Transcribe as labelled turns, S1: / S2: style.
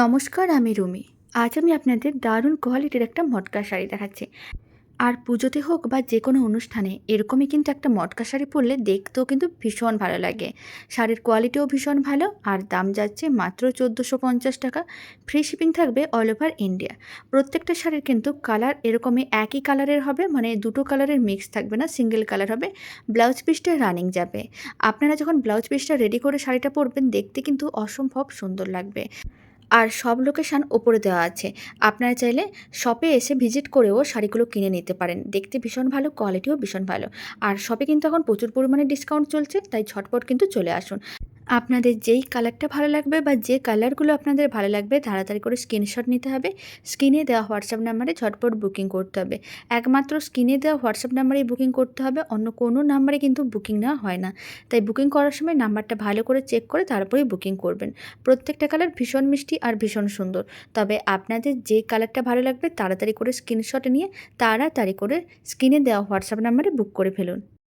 S1: নমস্কার, আমি রুমি। আজ আমি আপনাদের দারুণ কোয়ালিটির একটা মটকা শাড়ি দেখাচ্ছি। আর পুজোতে হোক বা যে কোনো অনুষ্ঠানে, এরকমই কিন্তু একটা মটকা শাড়ি পরলে দেখতেও কিন্তু ভীষণ ভালো লাগে। শাড়ির কোয়ালিটিও ভীষণ ভালো, আর দাম যাচ্ছে মাত্র চোদ্দোশো পঞ্চাশ টাকা। ফ্রি শিপিং থাকবে অল ওভার ইন্ডিয়া প্রত্যেকটা শাড়ির কিন্তু কালার এরকমই একই কালারের হবে মানে দুটো কালারের মিক্স থাকবে না সিঙ্গেল কালার হবে। ব্লাউজ পিসটা রানিং যাবে। আপনারা যখন ব্লাউজ পিসটা রেডি করে শাড়িটা পরবেন, দেখতে কিন্তু অসম্ভব সুন্দর লাগবে। আর সব লোকেশান ওপরে দেওয়া আছে। আপনারা চাইলে শপে এসে ভিজিট করেও শাড়িগুলো কিনে নিতে পারেন। দেখতে ভীষণ ভালো কোয়ালিটিও ভীষণ ভালো। আর শপে কিন্তু এখন প্রচুর পরিমাণে ডিসকাউন্ট চলছে, তাই ঝটপট কিন্তু চলে আসুন। আপনাদের যেই কালারটা ভালো লাগবে বা যে কালারগুলো আপনাদের ভালো লাগবে, তাড়াতাড়ি করে স্ক্রিনশট নিতে হবে। স্ক্রিনে দেওয়া হোয়াটসঅ্যাপ নাম্বারে ঝটপট বুকিং করতে হবে। একমাত্র স্ক্রিনে দেওয়া হোয়াটসঅ্যাপ নাম্বারেই বুকিং করতে হবে, অন্য কোনো নাম্বারে কিন্তু বুকিং নেওয়া হয় না। তাই বুকিং করার সময় নাম্বারটা ভালো করে চেক করে তারপরেই বুকিং করবেন। প্রত্যেকটা কালার ভীষণ মিষ্টি আর ভীষণ সুন্দর। তবে আপনাদের যে কালারটা ভালো লাগবে, তাড়াতাড়ি করে স্ক্রিনশট নিয়ে তাড়াতাড়ি করে স্ক্রিনে দেওয়া হোয়াটসঅ্যাপ নাম্বারে বুক করে ফেলুন।